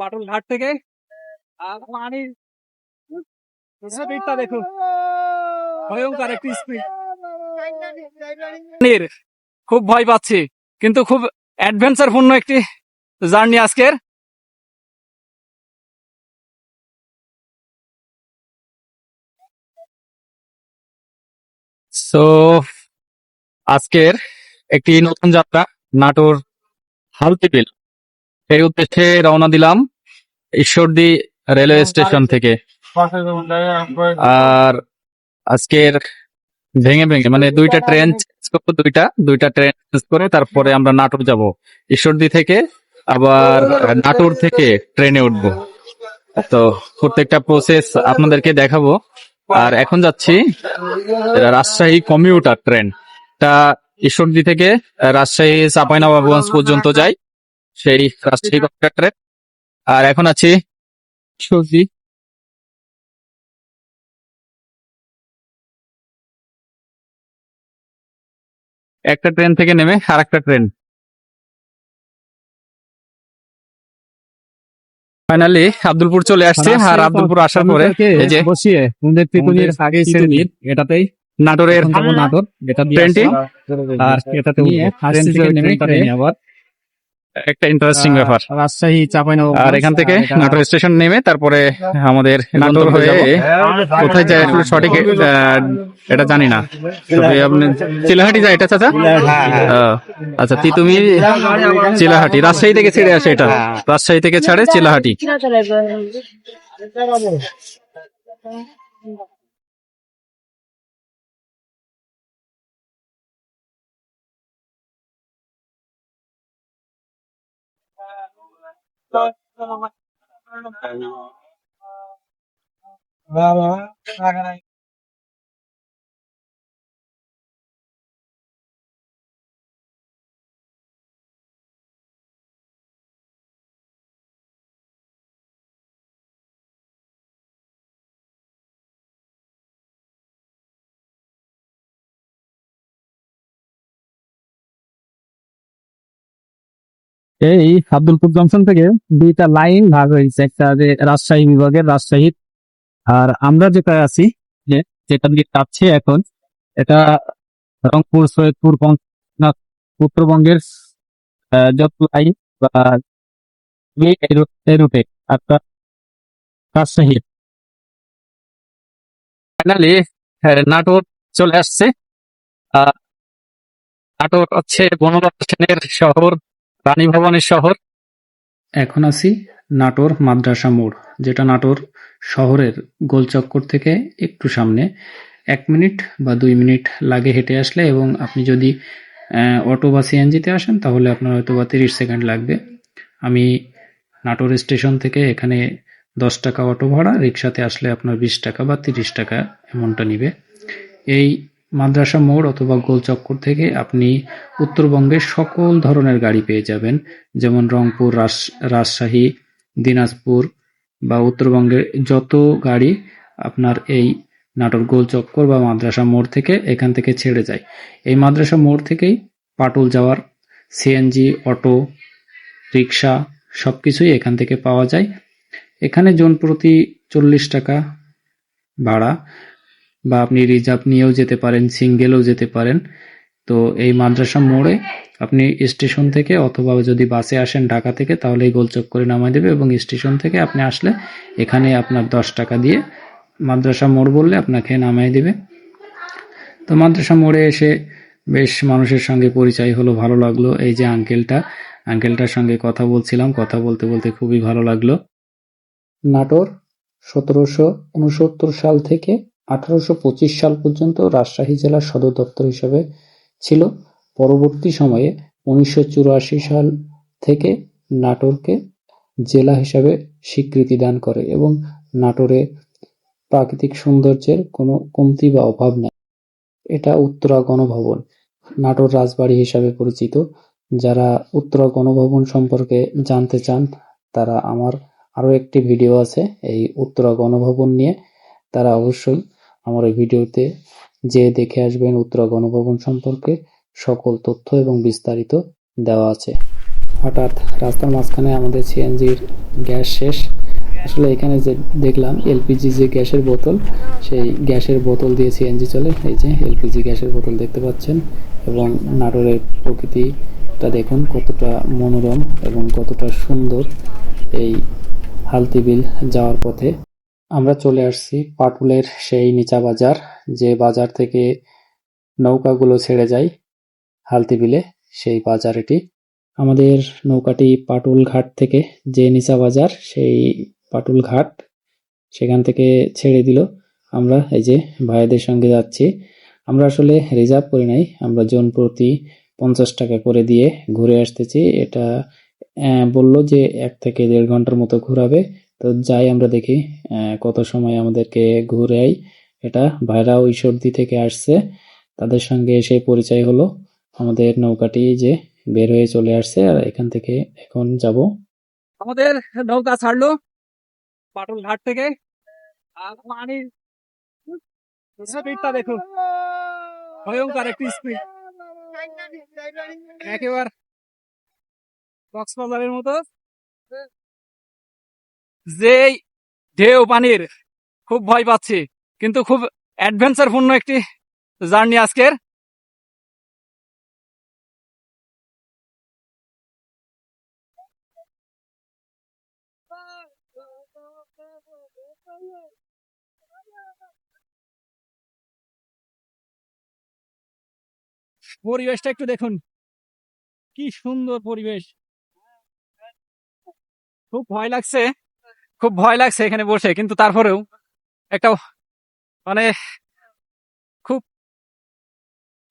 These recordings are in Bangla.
পাটুল ঘাট থেকে। পানির স্পিডটা ভয়ঙ্কর একটি স্পিড। খুব ভয় পাচ্ছি, কিন্তু খুব অ্যাডভেঞ্চার পূর্ণ একটি জার্নি আজকের। সো আজকের একটি নতুন যাত্রা, নাটোর হালতিবিল এই উদ্দেশ্যে রওনা দিলাম ঈশ্বরদী রেলওয়ে স্টেশন থেকে। আর আজকের ভেঙে ভেঙে মানে দুইটা ট্রেন দুইটা দুইটা ট্রেন চেঞ্জ করে তারপরে আমরা নাটোর যাব। ঈশ্বরদী থেকে আবার নাটোর থেকে ট্রেনে উঠবো। তো প্রত্যেকটা প্রসেস আপনাদেরকে দেখাবো। আর এখন যাচ্ছি রাজশাহী কমিউটার ট্রেন তা ঈশ্বরদী থেকে রাজশাহী চাঁপাইনবাবগঞ্জ পর্যন্ত যায়। সেই রাজশাহী কমিউটার ট্রেন আর এখন আছি ঈশ্বরদী একটা ট্রেন থেকে নেমে আর একটা ট্রেন। ফাইনালি আব্দুলপুর চলে আসছে আর আব্দুলপুর আসার পরে এই যে বসিয়ে আমাদের আগে ছেড়ে এটাতেই নাটোরের নাটোর এটা ট্রেনটি? আর এটাতে আবার। একটা ইন্টারেস্টিং ব্যাপার। রাজশাহী চাপাইনবাবগঞ্জ আর এখান থেকে নাটোর স্টেশন নেমে তারপরে আমাদের নাটোর হয়ে কোথায় যায় আসলে সঠিক আহ, এটা জানি না। আপনি চিলাহাটি যায় এটা চাচা? আহ, আচ্ছা তি তুমি চিলাহাটি রাজশাহী থেকে ছেড়ে আসে এটা। রাজশাহী থেকে ছাড়ে চিলাহাটি। Bye bye. এই আব্দুলপুর জংশন থেকে দুইটা লাইন ভাগ হয়েছে। একটা যে রাজশাহী বিভাগের রাজশাহী। আর আমরা যেটা আছি যেটা দিয়ে যাচ্ছে এখন, এটা রংপুর, সৈয়দপুর উত্তরবঙ্গের লাইন বা রুটে একটা রাজশাহী। ফাইনালি নাটোর চলে আসছে। নাটোর হচ্ছে বনলতা সেনের শহর। রানী ভবনের শহর? এখন আছি নাটোর মাদ্রাসা মোড়, যেটা নাটোর শহরের গোলচক্কর থেকে একটু সামনে। এক মিনিট বা দুই মিনিট লাগে হেঁটে আসলে এবং আপনি যদি অটো বা সিএনজিতে আসেন, তাহলে আপনার হয়তো বা তিরিশ সেকেন্ড লাগবে। আমি নাটোর স্টেশন থেকে এখানে দশ টাকা অটো ভাড়া, রিক্সাতে আসলে আপনার বিশ টাকা বা তিরিশ টাকা এমনটা নিবে। এই মাদ্রাসা মোড় অথবা গোলচক্কর থেকে আপনি উত্তরবঙ্গের সকল ধরনের গাড়ি পেয়ে যাবেন, যেমন রংপুর রাজ- রাজশাহী, দিনাজপুর বা উত্তরবঙ্গের যত গাড়ি আপনার এই নাটোর গোল চক্কর বা মাদ্রাসা মোড় থেকে এখান থেকে ছেড়ে যায়। এই মাদ্রাসা মোড় থেকেই পাটুল যাওয়ার, সিএনজি, অটো রিক্সা সব কিছুই এখান থেকে পাওয়া যায়। এখানে জন প্রতি চল্লিশ টাকা ভাড়া। বা আপনি রিজার্ভ নিয়েও যেতে পারেন, সিঙ্গেলও যেতে পারেন, তো এই মাদ্রাসা মোড়ে আপনি স্টেশন থেকে অথবা যদি বাসে আসেন ঢাকা থেকে তাহলে এই গোলচক করে নামাই দেবে এবং স্টেশন থেকে আপনি আসলে এখানে আপনার দশ টাকা দিয়ে মাদ্রাসা মোড় বললে আপনাকে নামাই দেবে। তো মাদ্রাসা মোড়ে এসে বেশ মানুষের সঙ্গে পরিচয় হলো, ভালো লাগল। এই যে আঙ্কেলটা, আঙ্কেলটার সঙ্গে কথা বলছিলাম, কথা বলতে বলতে খুবই ভালো লাগল। নাটোর সতেরোশো উনসত্তর সাল থেকে আঠারোশো পঁচিশ সাল পর্যন্ত রাজশাহী জেলার সদর দপ্তর হিসেবে ছিল। পরবর্তী সময়ে উনিশশো চুরাশি সাল থেকে নাটোরকে জেলা হিসাবে স্বীকৃতি দান করে এবং নাটোরে প্রাকৃতিক সৌন্দর্যের কোনো কমতি বা অভাব নেই। এটা উত্তরা গণভবন, নাটোর রাজবাড়ি হিসাবে পরিচিত। যারা উত্তরা গণভবন সম্পর্কে জানতে চান, তারা আমার আরও একটি ভিডিও আছে এই উত্তরা গণভবন নিয়ে। তারা অবশ্যই আমার এই ভিডিওতে যে দেখে আসবেন উত্তরা গণভবন সম্পর্কে সকল তথ্য এবং বিস্তারিত দেওয়া আছে। হঠাৎ রাস্তার মাঝখানে আমাদের সিএনজির গ্যাস শেষ। আসলে এখানে যে দেখলাম এলপিজি যে গ্যাসের বোতল, সেই গ্যাসের বোতল দিয়ে সিএনজি চলে। এই যে এলপিজি গ্যাসের বোতল দেখতে পাচ্ছেন এবং নাটোরের প্রকৃতিটা দেখুন কতটা মনোরম এবং কতটা সুন্দর। এই হালতিবিল যাওয়ার পথে আমরা চলে আসছি পাটুলের সেই নিচা বাজার, যে বাজার থেকে নৌকাগুলো ছেড়ে যায় হালতিবিলে, সেই বাজার এটি। আমাদের নৌকাটি পাটুল ঘাট থেকে, যে নিচা বাজার, সেই পাটুল ঘাট সেখান থেকে ছেড়ে দিল। আমরা এই যে ভাইদের সঙ্গে যাচ্ছি, আমরা আসলে রিজার্ভ করি নাই, আমরা জন প্রতি পঞ্চাশ টাকা করে দিয়ে ঘুরে আসতেছি। এটা বলল যে এক থেকে দেড় ঘণ্টার মতো ঘোরাবে তো যাই আমরা দেখি কত সময় আমাদেরকে ঘুরাই এটা ভাইরাও ঈশ্বরদী থেকে আসছে। তাদের সঙ্গে এসে পরিচয় হলো আমাদের নৌকাটি যে বের হয়ে চলে আসছে, আর এখান থেকে এখন যাব। আমাদের নৌকা ছাড়লো পাটুল ঘাট থেকে। আর পানির স্পিডটা দেখুন। ভয়ঙ্কর একটি স্পিড। একেবারে কক্সবাজারের মতো। যেই ঢেউ পানির খুব ভয় পাচ্ছি, কিন্তু খুব অ্যাডভেঞ্চার পূর্ণ একটি জার্নি আজকের। পরিবেশটা একটু দেখুন। কি সুন্দর পরিবেশ। খুব ভয় লাগছে। খুব ভয় লাগছে এখানে বসে, কিন্তু তারপরেও একটা মানে খুব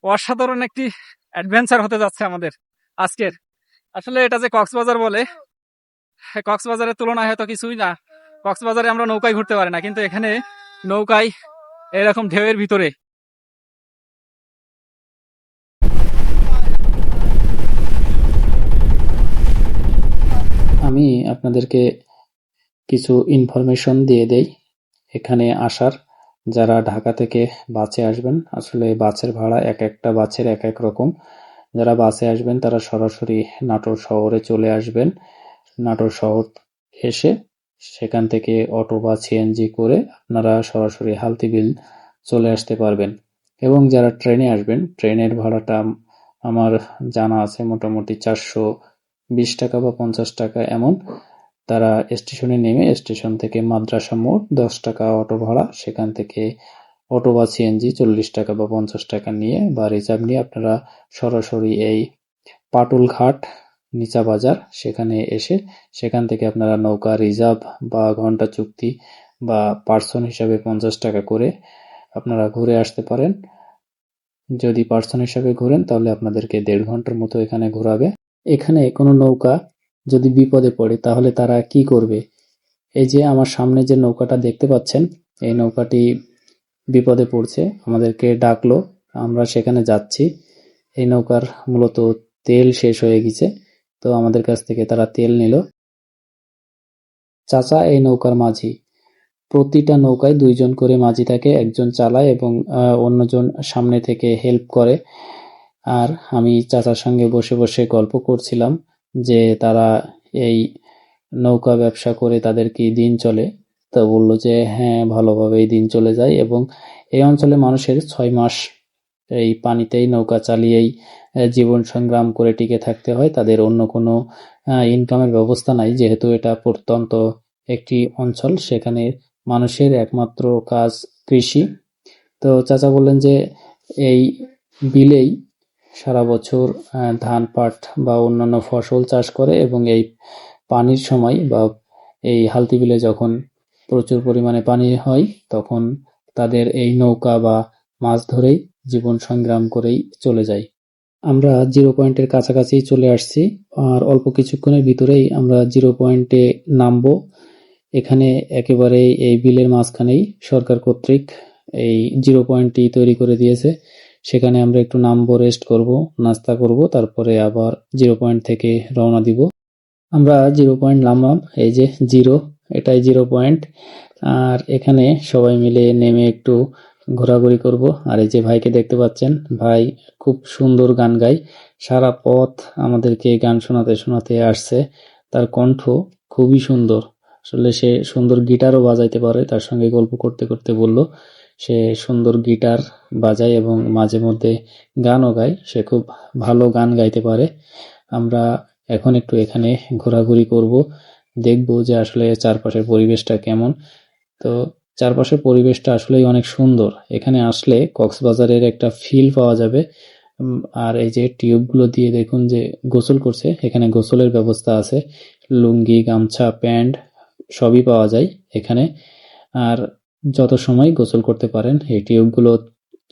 অসাধারণ একটি অ্যাডভেঞ্চার হতে যাচ্ছে আমাদের আজকের। আসলে এটা যে কক্সবাজার বলে, কক্সবাজারের তুলনায় হয়তো কিছুই না। কক্সবাজারে আমরা নৌকায় ঘুরতে পারি না, কিন্তু এখানে নৌকায় এরকম ঢেউয়ের ভিতরে আমি আপনাদেরকে কিছু ইনফরমেশন দিয়ে দেই। এখানে আসার, যারা ঢাকা থেকে বাসে আসবেন, আসলে বাসের ভাড়া এক একটা বাসের এক এক রকম। যারা বাসে আসবেন, তারা সরাসরি নাটোর শহরে চলে আসবেন। নাটোর শহর এসে সেখান থেকে অটো বা সিএনজি করে আপনারা সরাসরি হালতিবিল চলে আসতে পারবেন। এবং যারা ট্রেনে আসবেন, ট্রেনের ভাড়াটা আমার জানা আছে মোটামুটি চারশো বিশ টাকা বা পঞ্চাশ টাকা এমন। তারা স্টেশনে নেমে স্টেশন থেকে মাদ্রাসা মোড়, দশ টাকা অটো ভাড়া, সেখান থেকে অটো বা সিএনজি চল্লিশ টাকা বা পঞ্চাশ টাকা নিয়ে বা রিজার্ভ নিয়ে আপনারা সরাসরি এই পাটুল ঘাট নিচা বাজার সেখানে এসে সেখান থেকে আপনারা নৌকা, রিজার্ভ বা ঘণ্টা চুক্তি বা পার্সন হিসাবে পঞ্চাশ টাকা করে আপনারা ঘুরে আসতে পারেন। যদি পার্সন হিসাবে ঘোরেন তাহলে আপনাদেরকে দেড় ঘণ্টার মতো এখানে ঘোরাবে। এখানে কোনো নৌকা যদি বিপদে পড়ে, তাহলে তারা কি করবে? এই যে আমার সামনে যে নৌকাটা দেখতে পাচ্ছেন, এই নৌকাটি বিপদে পড়ছে, আমাদেরকে ডাকলো, আমরা সেখানে যাচ্ছি। এই নৌকার মূলত তেল শেষ হয়ে গেছে, তো আমাদের কাছ থেকে তারা তেল নিল। চাচা, এই নৌকার মাঝি। প্রতিটা নৌকায় দুইজন করে মাঝি থাকে, একজন চালায় এবং অন্যজন সামনে থেকে হেল্প করে। আর আমি চাচার সঙ্গে বসে বসে গল্প করছিলাম। যে তারা এই নৌকা ব্যবসা করে তাদের কি দিন চলে? তো বলল যে হ্যাঁ ভালোভাবেই দিন চলে যায়। এবং এই অঞ্চলে মানুষের ছয় মাস এই পানিতেই নৌকা চালিয়েই জীবন সংগ্রাম করে টিকে থাকতে হয়। তাদের অন্য কোনো ইনকামের ব্যবস্থা নাই। যেহেতু এটা প্রত্যন্ত একটি অঞ্চল, সেখানে মানুষের একমাত্র কাজ কৃষি। তো চাচা বললেন যে, এই বিলেই সারা বছর ধান, পাট বা অন্যান্য ফসল চাষ করে এবং এই পানির সময় বা এই হালতি বিলে যখন প্রচুর পরিমাণে পানি হয়, তখন তাদের এই নৌকা বা মাছ ধরেই জীবন সংগ্রাম করেই চলে যায়। আমরা জিরো পয়েন্টের কাছাকাছি চলে আসছি আর অল্প কিছুক্ষণের ভিতরেই আমরা জিরো পয়েন্টে নামবো। এখানে একেবারে এই বিলের মাঝখানেই সরকার কর্তৃক এই জিরো পয়েন্টটি তৈরি করে দিয়েছে। সেখানে আমরা একটু নামবো রেস্ট করব, নাস্তা করব, তারপরে আবার জিরো পয়েন্ট থেকে রওনা দিব। আমরা জিরো পয়েন্ট নামলাম, এই যে জিরো এটাই জিরো পয়েন্ট আর এখানে সবাই মিলে নেমে একটু ঘোরাঘুরি করব। আর এই যে ভাইকে দেখতে পাচ্ছেন, ভাই খুব সুন্দর গান গায়। সারা পথ আমাদেরকে গান শোনাতে শোনাতে আসছে। তার কণ্ঠ খুবই সুন্দর। আসলে সে সুন্দর গিটারও বাজাইতে পারে, তার সঙ্গে গল্প করতে করতে বলল। সে সুন্দর গিটার বাজায় এবং মাঝে মধ্যে গানও গায়। সে খুব ভালো গান গাইতে পারে। আমরা এখন একটু এখানে ঘোরাঘুরি করব। দেখব যে আসলে চারপাশের পরিবেশটা কেমন। তো চারপাশের পরিবেশটা আসলেই অনেক সুন্দর। এখানে আসলে কক্সবাজারের একটা ফিল পাওয়া যাবে। আর এই যে টিউবগুলো দিয়ে দেখুন যে গোসল করছে, এখানে গোসলের ব্যবস্থা আছে। লুঙ্গি, গামছা, প্যান্ট সবই পাওয়া যায় এখানে। আর যত সময় গোসল করতে পারেন, এই টিউবগুলো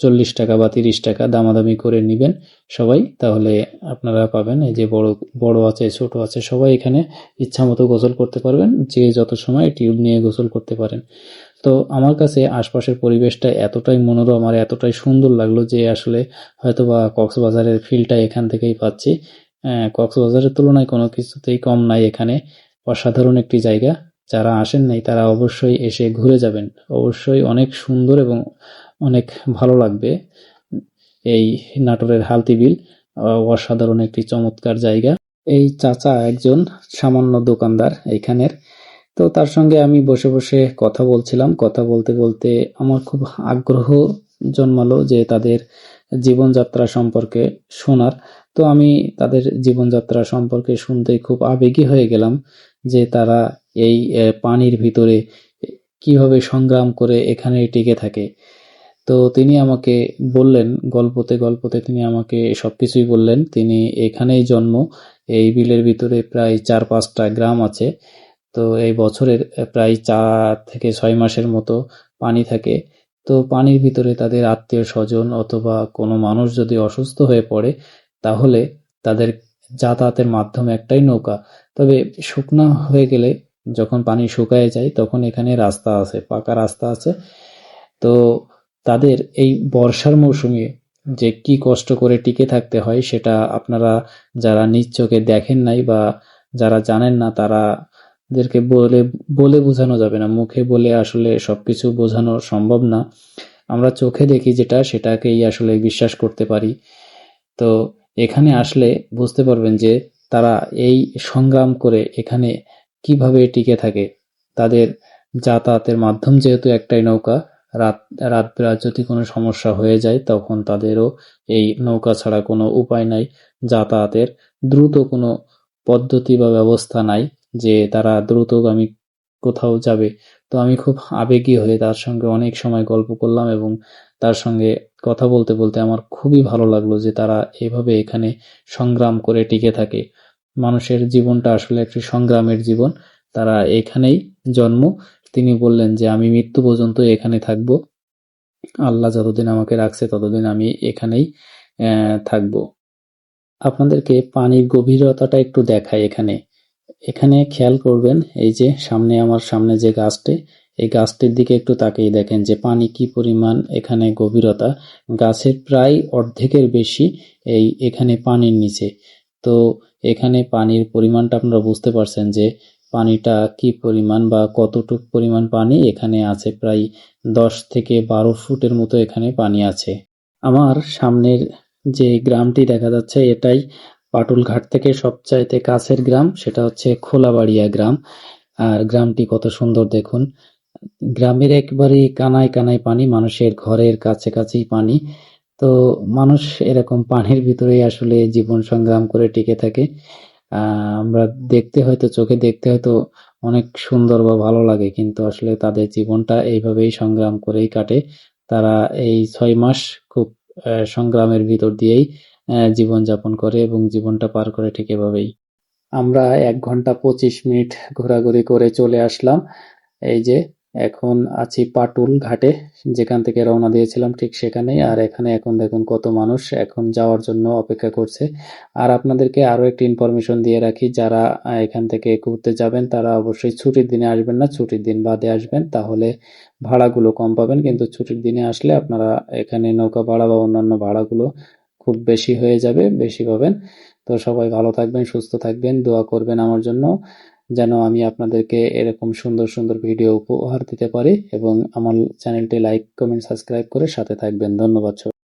চল্লিশ টাকা বা তিরিশ টাকা দামাদামি করে নেবেন সবাই। তাহলে আপনারা পাবেন এই যে বড় বড় আছে, ছোট আছে, সবাই এখানে ইচ্ছা মতো গোসল করতে পারবেন। যে যত সময় টিউব নিয়ে গোসল করতে পারেন। তো আমার কাছে আশপাশের পরিবেশটা এতটাই মনোরম আর এতটাই সুন্দর লাগল যে আসলে হয়তোবা কক্সবাজারের ফিলটা এখান থেকেই পাচ্ছি। কক্সবাজারের তুলনায় কোনো কিছুতেই কম নাই এখানে। অসাধারণ একটি জায়গা। যারা আসেন নাই, তারা অবশ্যই এসে ঘুরে যাবেন। অবশ্যই অনেক সুন্দর এবং অনেক ভালো লাগবে এই নাটোরের হালতি বিল অসাধারণ একটি চমৎকার জায়গা। এই চাচা একজন সামান্য দোকানদার এইখানের তো তার সঙ্গে আমি বসে বসে কথা বলছিলাম। কথা বলতে বলতে আমার খুব আগ্রহ জন্মালো যে তাদের জীবনযাত্রা সম্পর্কে শোনার। তো আমি তাদের জীবনযাত্রা সম্পর্কে শুনতে খুব আবেগী হয়ে গেলাম যে তারা এই পানির ভিতরে কীভাবে সংগ্রাম করে এখানে টিকে থাকে। তো তিনি আমাকে বললেন, গল্পতে গল্পতে তিনি আমাকে সবকিছুই বললেন। তিনি এখানেই জন্ম, এই বিলের ভিতরে প্রায় চার পাঁচটা গ্রাম আছে। তো এই বছরের প্রায় চার থেকে ছয় মাসের মতো পানি থাকে। তো পানির ভিতরে তাদের আত্মীয় স্বজন অথবা কোনো মানুষ যদি অসুস্থ হয়ে পড়ে, তাহলে তাদের যাতায়াতের মাধ্যম একটাই নৌকা। তবে শুকনা হয়ে গেলে যখন পানি শুকায় যায়, তখন এখানে রাস্তা আছে, পাকা রাস্তা আছে। তো তাদের এই বর্ষার মৌসুমে যে কি কষ্ট করে টিকে থাকতে হয়, সেটা আপনারা যারা নিজ চোখে দেখেন নাই বা যারা জানেন না, তারা দেরকে বলে বলে বোঝানো যাবে না। মুখে বলে আসলে সবকিছু বোঝানো সম্ভব না। আমরা চোখে দেখি যেটা, সেটাকেই আসলে বিশ্বাস করতে পারি। তো এখানে আসলে বুঝতে পারবেন যে তারা এই সংগ্রাম করে এখানে কীভাবে টিকে থাকে? তাদের যাতায়াতের মাধ্যম যেহেতু একটাই নৌকা, রাত রাত বিরাত যদি কোনো সমস্যা হয়ে যায়, তখন তাদেরও এই নৌকা ছাড়া কোনো উপায় নাই। যাতায়াতের দ্রুত কোনো পদ্ধতি বা ব্যবস্থা নাই যে তারা দ্রুতগামী কোথাও যাবে। তো আমি খুব আবেগী হয়ে তার সঙ্গে অনেক সময় গল্প করলাম এবং তার সঙ্গে কথা বলতে বলতে আমার খুবই ভালো লাগল যে তারা এভাবে এখানে সংগ্রাম করে টিকে থাকে। মানুষের জীবনটা আসলে একটি সংগ্রামের জীবন। তারা এখানেই জন্ম। তিনি বললেন যে, আমি মৃত্যু পর্যন্ত এখানে থাকব। আল্লাহ যতদিন আমাকে রাখছে, ততদিন আমি এখানেই থাকব। আপনাদেরকে পানির গভীরতাটা একটু দেখাই এখানে। এখানে খেয়াল করবেন, এই যে সামনে আমার সামনে যে গাছটি, এই গাছটির দিকে একটু তাকিয়ে দেখেন যে, পানি কি পরিমাণ এখানে গভীরতা। গাছের প্রায় অর্ধেকের বেশি এই এখানে পানির নিচে। তো এখানে পানির পরিমাণটা আপনারা বুঝতে পারছেন যে পানিটা কি পরিমাণ বা কতটুক পরিমাণ পানি? এখানে আছে প্রায় দশ থেকে বারো ফুটের মতো এখানে পানি আছে। আমার সামনের যে গ্রামটি দেখা যাচ্ছে, এটাই পাটুলঘাট থেকে সবচাইতে কাছের গ্রাম, সেটা হচ্ছে খোলাবাড়িয়া গ্রাম। আর গ্রামটি কত সুন্দর দেখুন। গ্রামের একবারেই কানায় কানায় পানি, মানুষের ঘরের কাছে কাছেই পানি। তো মানুষ এরকম পানির ভিতরেই আসলে জীবন সংগ্রাম করে টিকে থাকে। আহ আমরা দেখতে হয়তো চোখে দেখতে হয়তো অনেক সুন্দর বা ভালো লাগে কিন্তু আসলে তাদের জীবনটা এইভাবেই সংগ্রাম করেই কাটে। তারা এই ছয় মাস খুব আহ, সংগ্রামের ভিতর দিয়েই আহ, জীবনযাপন করে এবং জীবনটা পার করে ঠিক এভাবেই। আমরা এক ঘণ্টা পঁচিশ মিনিট ঘোরাঘুরি করে চলে আসলাম। এই যে এখন আছি পাটুল ঘাটে, যেখান থেকে রওনা দিয়েছিলাম ঠিক সেখানেই। আর এখানে এখন দেখুন কত মানুষ এখন যাওয়ার জন্য অপেক্ষা করছে। আর আপনাদেরকে আরও একটি ইনফরমেশন দিয়ে রাখি, যারা এখান থেকে ঘুরতে যাবেন তারা অবশ্যই ছুটির দিনে আসবেন না। ছুটির দিন বাদে আসবেন, তাহলে ভাড়াগুলো কম পাবেন। কিন্তু ছুটির দিনে আসলে আপনারা এখানে নৌকা ভাড়া বা অন্যান্য ভাড়াগুলো খুব বেশি হয়ে যাবে, বেশি পাবেন। তো সবাই ভালো থাকবেন, সুস্থ থাকবেন, দোয়া করবেন আমার জন্য। যেন আমি আপনাদেরকে এরকম সুন্দর সুন্দর ভিডিও উপহার দিতে পারি এবং আমার চ্যানেলটি লাইক কমেন্ট সাবস্ক্রাইব করে সাথে থাকবেন ধন্যবাদ।